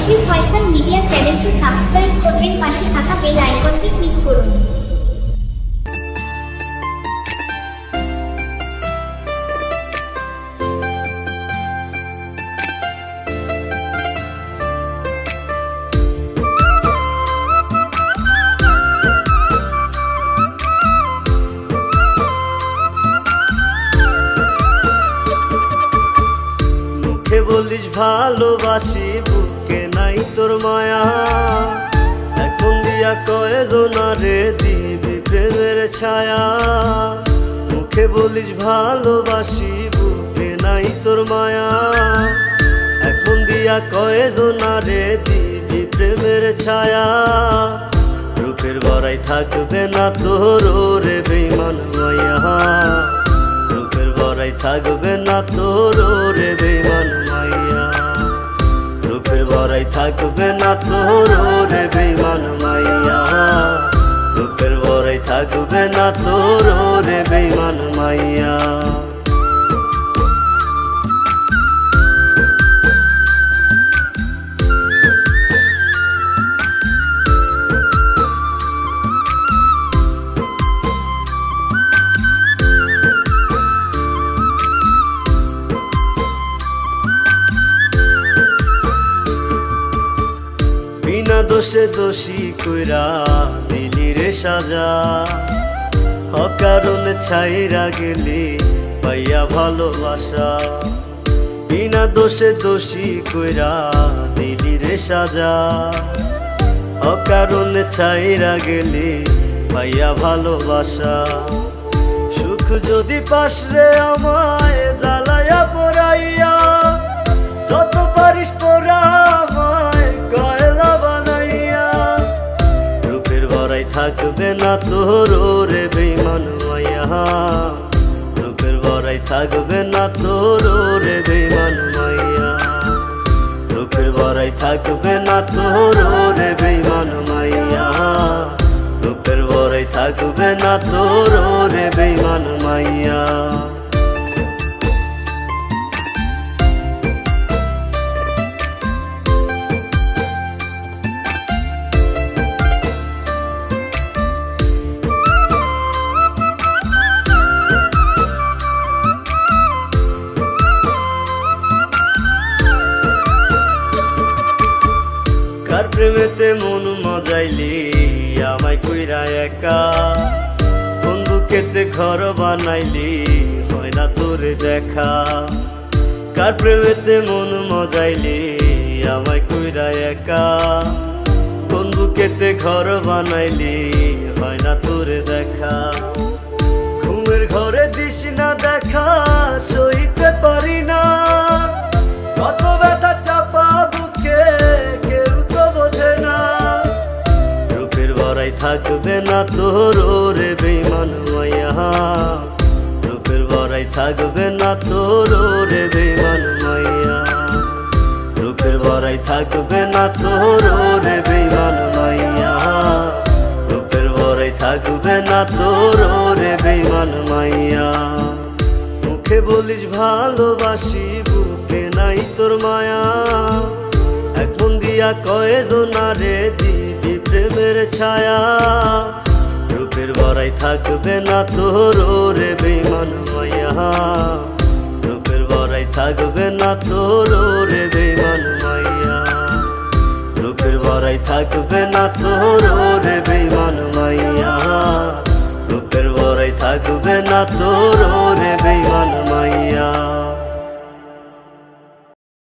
AC Faisal media চ্যানেলটি subscribe করবেন পাশে থাকা বেল আইকনটি ক্লিক করুন। ভালোবাসি বুকে নাই তোর মায়া। এখন দিয়া কয়জনারে দিবি প্রেমের ছায়া। মুখে বলিস ভালোবাসি, বুকে নাই তোর মায়া। এখন দিয়া কয়জনারে দিবি প্রেমের ছায়া। রূপের বড়াই থাকবে না তোর রে বেমান মায়া। রূপের বড়াই থাকবে না তোর রে বেমান রূপের বড়াই থাকবে না তোর রে বেমান মাইয়া। রূপের বড়াই থাকবে না তোর রে বেমান মাইয়া। দোষে দোষী কইরা দিলি রে সাজা। অকারণ ছাইরা গেলি পাইয়া ভালোবাসা। বিনা দোষে দোষী কইরা দিলি রে সাজা। অকারণ ছাইরা গেলি পাইয়া ভালোবাসা। সুখ যদি পাস রে আমায় জ্বালায়া পড়াইয়া, যত থাকবে না তোর রে বেমান মাইয়া। রূপের বড়াই থাকবে না তোর রে বেমান মাইয়া। রূপের বড়াই থাকবে না তোর রে বেমান মাইয়া। রূপের বড়াই থাকবে না তোর রে বেমান মাইয়া। কার প্রেমেতে মন মজাইলি, আমায় কইরা একা। বন্ধুকেতে ঘর বানাইলি, হয় না তোরে দেখা। কার প্রেমেতে মন মজাইলি, আমায় কইরা একা। বন্ধুকেতে ঘর বানাইলি, হয় না তোরে দেখা। ঘুমের ঘরে দিস না দেখা থাকবে না তোর রে বেমান মাইয়া রূপের বড়াই থাকবে না তোর রে বেমান মাইয়া রূপের বড়াই থাকবে না তোর রে বেমান মাইয়া রূপের বড়াই থাকবে না তোর রে বেমান মাইয়া মুখে বলিস ভালোবাসি, বুকে নাই তোর মায়া। এখন দিয়া কয়জনারে দিবি? প্রেমের ছায়া, রূপের বড়াই থাকবে না তোর রে বেমান মাইয়া রূপের বড়াই থাকবে না তোর রে বেমান মাইয়া রূপের বড়াই থাকবে না তোর রে বেমান মাইয়া রূপের বড়াই থাকবে না তোর রে বেমান